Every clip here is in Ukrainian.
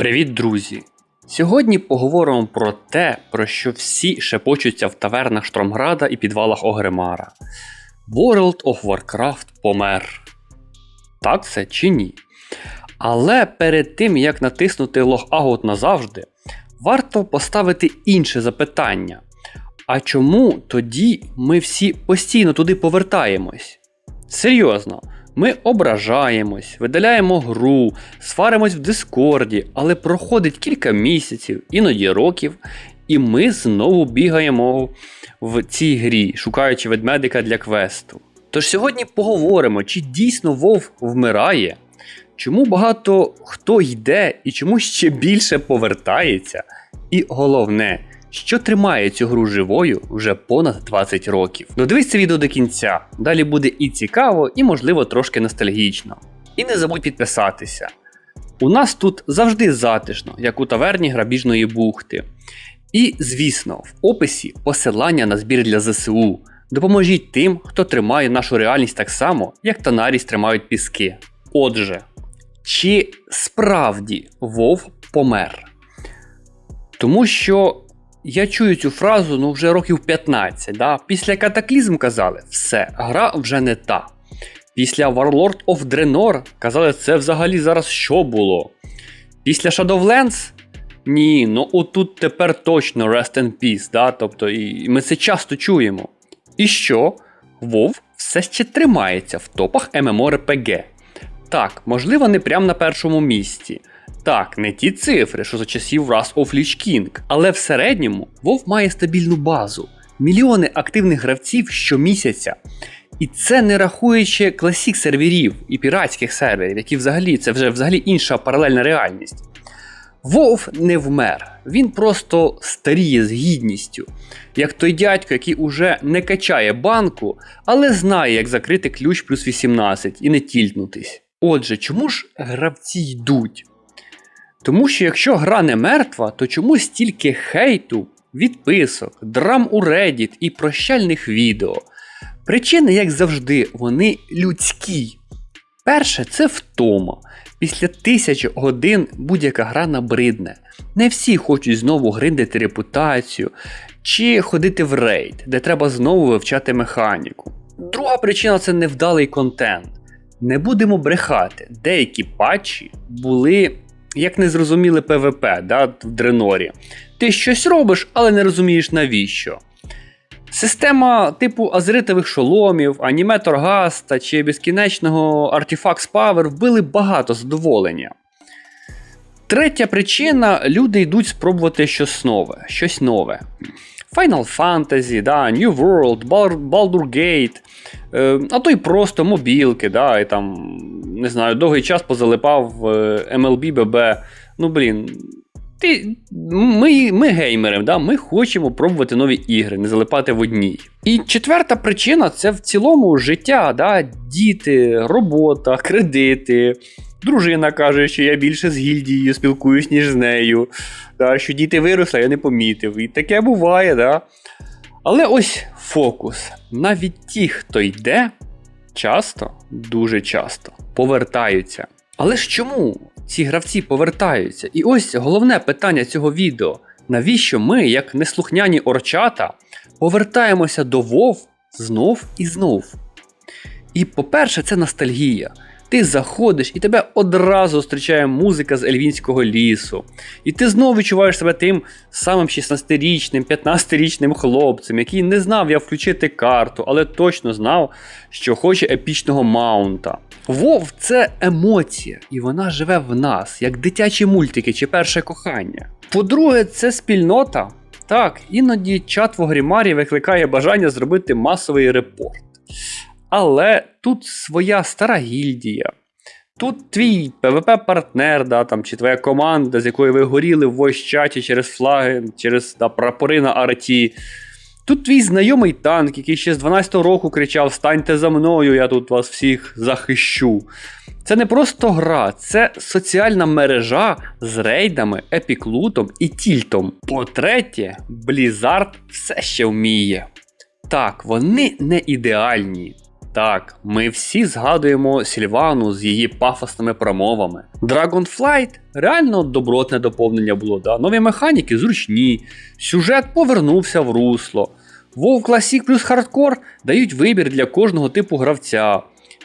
Привіт, друзі! Сьогодні поговоримо про те, про що всі шепочуться в тавернах Штромграда і підвалах Огремара. World of Warcraft помер. Так це чи ні? Але перед тим як натиснути лог-аут назавжди, варто поставити інше запитання. А чому тоді ми всі постійно туди повертаємось? Серйозно, ми ображаємось, видаляємо гру, сваримось в Дискорді, але проходить кілька місяців, іноді років, і ми знову бігаємо в цій грі, шукаючи ведмедика для квесту. Тож сьогодні поговоримо, чи дійсно Вов вмирає, чому багато хто йде і чому ще більше повертається. І головне, що тримає цю гру живою вже понад 20 років. Додивись це відео до кінця. Далі буде і цікаво, і можливо трошки ностальгічно. І не забудь підписатися. У нас тут завжди затишно, як у таверні грабіжної бухти. І, звісно, в описі посилання на збір для ЗСУ. Допоможіть тим, хто тримає нашу реальність так само, як Танаріс тримають піски. Отже, чи справді Вов помер? Тому що я чую цю фразу ну, вже років 15. Да? Після катаклізм казали, все, гра вже не та. Після Warlord of Draenor казали, це взагалі зараз що було. Після Shadowlands? Ні, ну отут тепер точно Rest in Peace, да? тобто і ми це часто чуємо. І що? WoW все ще тримається в топах MMORPG. Так, можливо, не прямо на першому місці. Так, не ті цифри, що за часів Wrath of Lich King, але в середньому WoW має стабільну базу, мільйони активних гравців щомісяця. І це не рахуючи класік серверів і піратських серверів, які взагалі це вже взагалі інша паралельна реальність. Вов не вмер, він просто старіє з гідністю, як той дядько, який уже не качає банку, але знає, як закрити ключ плюс 18 і не тільтнутись. Отже, чому ж гравці йдуть? Тому що якщо гра не мертва, то чому стільки хейту, відписок, драм у Reddit і прощальних відео? Причини, як завжди, вони людські. Перше, це втома. Після тисячі годин будь-яка гра набридне. Не всі хочуть знову гриндити репутацію чи ходити в рейд, де треба знову вивчати механіку. Друга причина це невдалий контент. Не будемо брехати, деякі патчі були як незрозуміле ПВП да, в Дренорі. Ти щось робиш, але не розумієш навіщо. Система типу азритових шоломів, аніматор Гаста чи безкінечного Artifacts Power вбили багато задоволення. Третя причина люди йдуть спробувати щось нове. щось нове. Final Fantasy, да, New World, Baldur Gate, а то й просто мобілки, да, і там, не знаю, довгий час позалипав MLB BB. Ну, блін. Ти, Ми ми геймери, да? ми хочемо пробувати нові ігри, не залипати в одній. І четверта причина це в цілому життя, да? діти, робота, кредити. Дружина каже, що я більше з гільдією спілкуюсь, ніж з нею. Да? Що діти виросли, я не помітив. І таке буває, да? Але ось фокус. Навіть ті, хто йде, часто, дуже часто повертаються. Але ж чому? ці гравці повертаються. І ось головне питання цього відео: навіщо ми, як неслухняні орчата, повертаємося до Вов знов і знов? І по-перше, це ностальгія. Ти заходиш і тебе одразу зустрічає музика з ельвінського лісу. І ти знову відчуваєш себе тим самим 16-річним, 15-річним хлопцем, який не знав, як включити карту, але точно знав, що хоче епічного маунта. Вов це емоція, і вона живе в нас, як дитячі мультики чи перше кохання. По-друге, це спільнота. Так, іноді чат в Огрімарі викликає бажання зробити масовий репорт. Але тут своя стара гільдія. Тут твій ПВП-партнер, да, там, чи твоя команда, з якою ви горіли в войс-чаті через флаги, через да, прапори на арті. Тут твій знайомий танк, який ще з 12-го року кричав: Станьте за мною, я тут вас всіх захищу. Це не просто гра, це соціальна мережа з рейдами, епіклутом і тільтом. По-третє, Blizzard все ще вміє. Так, вони не ідеальні. Так, ми всі згадуємо Сільвану з її пафосними промовами. Dragonflight реально добротне доповнення було, да? нові механіки зручні, сюжет повернувся в русло. WoW Classic плюс хардкор дають вибір для кожного типу гравця.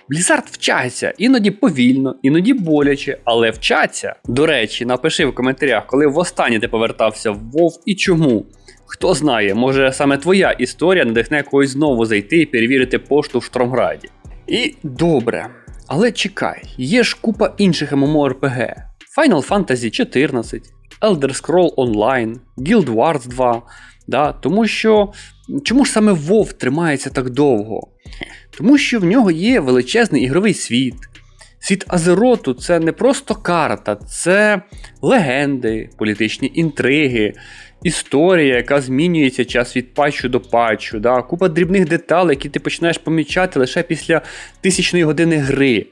Blizzard вчаться, іноді повільно, іноді боляче, але вчаться. До речі, напиши в коментарях, коли востаннє ти повертався в WoW і чому. Хто знає, може саме твоя історія надихне когось знову зайти і перевірити пошту в Штромграді. І добре, але чекай, є ж купа інших MMORPG. Final Fantasy 14, Elder Scroll Online, Guild Wars 2. Да? Тому що чому ж саме WoW тримається так довго? Тому що в нього є величезний ігровий світ. Світ Азероту це не просто карта, це легенди, політичні інтриги, історія, яка змінюється час від патчу до патчу, да? купа дрібних деталей, які ти починаєш помічати лише після тисячної години гри.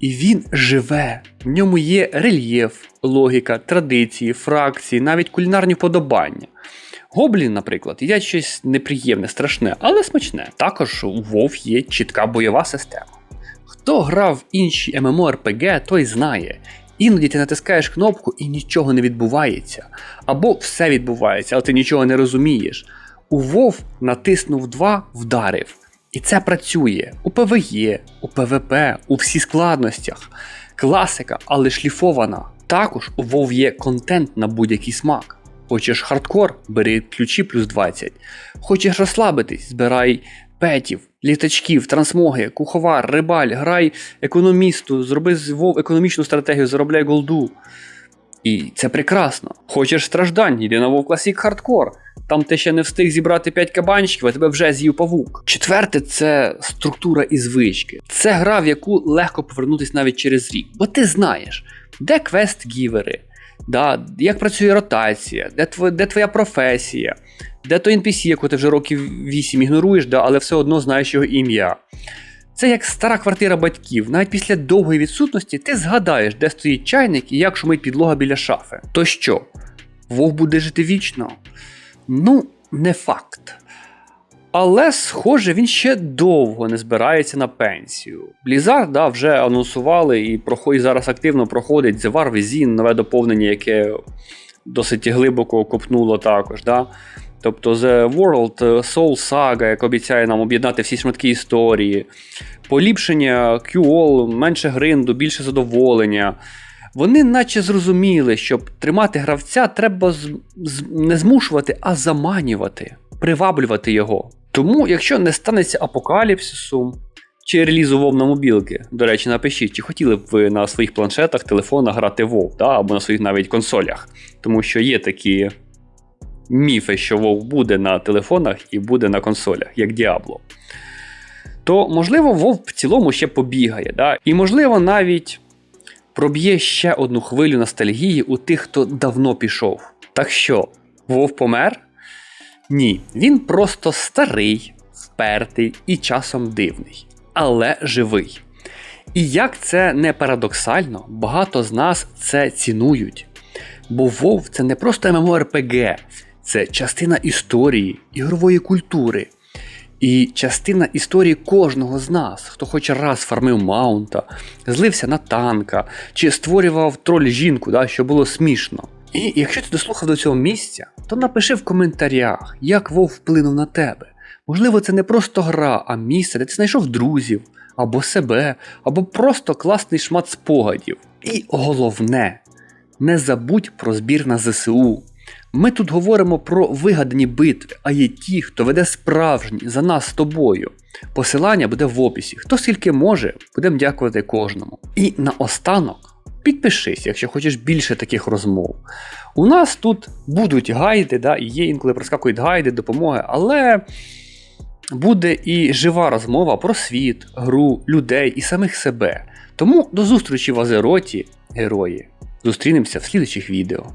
І він живе. В ньому є рельєф, логіка, традиції, фракції, навіть кулінарні вподобання. Гоблін, наприклад, є щось неприємне, страшне, але смачне. Також у WoW є чітка бойова система. Хто грав в інші MMORPG, той знає. Іноді ти натискаєш кнопку і нічого не відбувається. Або все відбувається, але ти нічого не розумієш. У WoW натиснув 2, вдарив. І це працює у PvE, у PvP, у всіх складностях. Класика, але шліфована. Також у WoW є контент на будь-який смак. Хочеш хардкор, бери ключі плюс 20. Хочеш розслабитись, збирай петів, літачків, трансмоги, куховар, рибаль, грай економісту, зроби з WoW економічну стратегію, заробляй голду. І це прекрасно. Хочеш страждань, йди на WoW Classic Hardcore. Там ти ще не встиг зібрати 5 кабанчиків, а тебе вже з'їв павук. Четверте це структура і звички. Це гра, в яку легко повернутися навіть через рік. Бо ти знаєш, де квест-гівери, да, як працює ротація, де, тво, де твоя професія, де той NPC, яку ти вже років 8 ігноруєш, да, але все одно знаєш його ім'я. Це як стара квартира батьків. Навіть після довгої відсутності ти згадаєш, де стоїть чайник і як шумить підлога біля шафи. То що, Вовк буде жити вічно? Ну, не факт. Але, схоже, він ще довго не збирається на пенсію. Blizzard да, вже анонсували і проходить, зараз активно проходить War Within, нове доповнення, яке досить глибоко копнуло також. Да? Тобто The World Soul Saga, яка обіцяє нам об'єднати всі шматки історії, поліпшення QOL, менше гринду, більше задоволення. Вони наче зрозуміли, щоб тримати гравця, треба з, з, не змушувати, а заманювати, приваблювати його. Тому, якщо не станеться апокаліпсису чи релізу WoW на мобілки, до речі, напишіть, чи хотіли б ви на своїх планшетах, телефонах грати WoW, да? або на своїх навіть консолях. Тому що є такі міфи, що WoW буде на телефонах і буде на консолях, як Diablo. То, можливо, WoW в цілому ще побігає. Да? І, можливо, навіть проб'є ще одну хвилю ностальгії у тих, хто давно пішов. Так що, Вов помер? Ні, він просто старий, впертий і часом дивний, але живий. І як це не парадоксально, багато з нас це цінують. Бо Вов це не просто MMORPG, це частина історії, ігрової культури. І частина історії кожного з нас, хто хоч раз фармив маунта, злився на танка чи створював троль жінку, да, що було смішно. І якщо ти дослухав до цього місця, то напиши в коментарях, як Вов вплинув на тебе. Можливо, це не просто гра, а місце, де ти знайшов друзів, або себе, або просто класний шмат спогадів. І головне, не забудь про збір на ЗСУ. Ми тут говоримо про вигадані битви, а є ті, хто веде справжні за нас з тобою. Посилання буде в описі. Хто скільки може, будемо дякувати кожному. І наостанок підпишись, якщо хочеш більше таких розмов. У нас тут будуть гайди, да, є інколи проскакують гайди, допомоги, але буде і жива розмова про світ, гру, людей і самих себе. Тому до зустрічі в Азероті, герої. Зустрінемося в слідучих відео.